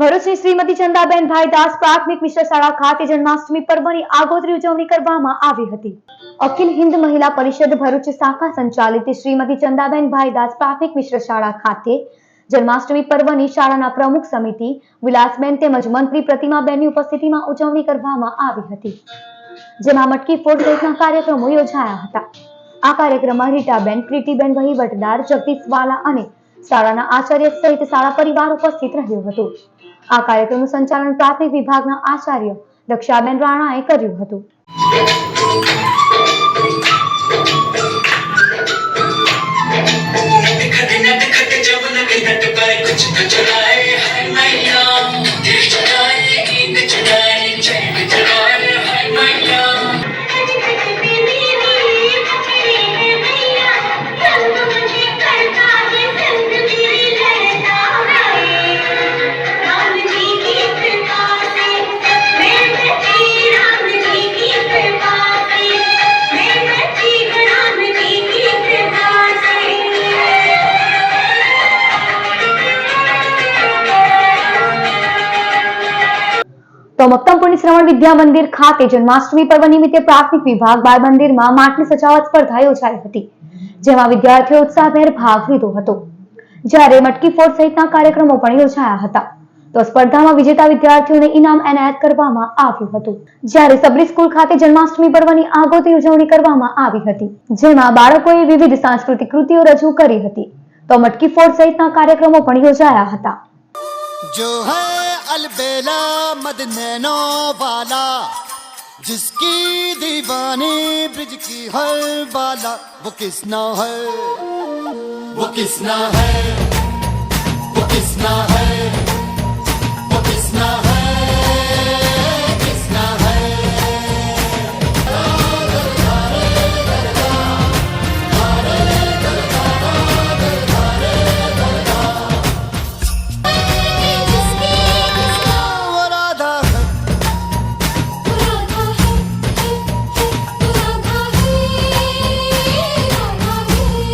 ભરૂચની શ્રીમતી ચંદાબેન ભાઈદાસ પ્રાથમિક મિશ્ર શાળા ખાતે જન્માષ્ટમી પર્વની આગોતરી ઉજવણી કરવામાં આવી હતી. અખિલ હિન્દ મહિલા પરિષદ ભરૂચ શાખા સંચાલિત શ્રીમતી ચંદાબેન ભાઈદાસ પ્રાથમિક મિશ્ર શાળા ખાતે જન્માષ્ટમી પર્વની શાળાના પ્રમુખ સમિતિ, વિલાસબેન તેમજ મંત્રી પ્રતિમાબેનની ઉપસ્થિતિમાં ઉજવણી કરવામાં આવી હતી. જેમાં મટકી ફોડ સહિતના કાર્યક્રમો યોજાયા હતા. આ કાર્યક્રમમાં રીટાબેન, પ્રીતિબેન વહીવટદાર જગદીશ અને શાળાના આચાર્ય સહિત શાળા પરિવાર ઉપસ્થિત રહ્યો હતો આ કાર્યક્રમનું સંચાલન પ્રાથમિક વિભાગના આચાર્ય દક્ષાબેન રાણાએ કર્યું હતું नटखट नटखट जब लगे नट पर कुछ तो चढ़ाए તો મક્તમપુરની શ્રવણ વિદ્યા મંદિર ખાતે જન્માષ્ટમી પર્વ નિમિત્તે પ્રાથમિક વિભાગ બાળ મંદિરમાં માટની સજાવટ સ્પર્ધા યોજાઈ હતી, જેમાં વિદ્યાર્થીઓ ઉત્સાહભેર ભાગ લીધો હતો. જ્યારે મટકી ફોડ સહિતના કાર્યક્રમો પણ યોજાયા હતા, તો સ્પર્ધામાં વિજેતા વિદ્યાર્થીઓને ઇનામ એનાયત કરવામાં આવ્યું હતું. જ્યારે સબરી સ્કૂલ ખાતે જન્માષ્ટમી પર્વની આગોતરી ઉજવણી કરવામાં આવી હતી, જેમાં બાળકોએ વિવિધ સાંસ્કૃતિક કૃતિઓ રજૂ કરી હતી, તો મટકી ફોડ સહિતના કાર્યક્રમો પણ યોજાયા હતા. જો अलबेला मद नैनो वाला, जिसकी दीवानी ब्रिज की हर बाला, वो किसना है? वो किसना है?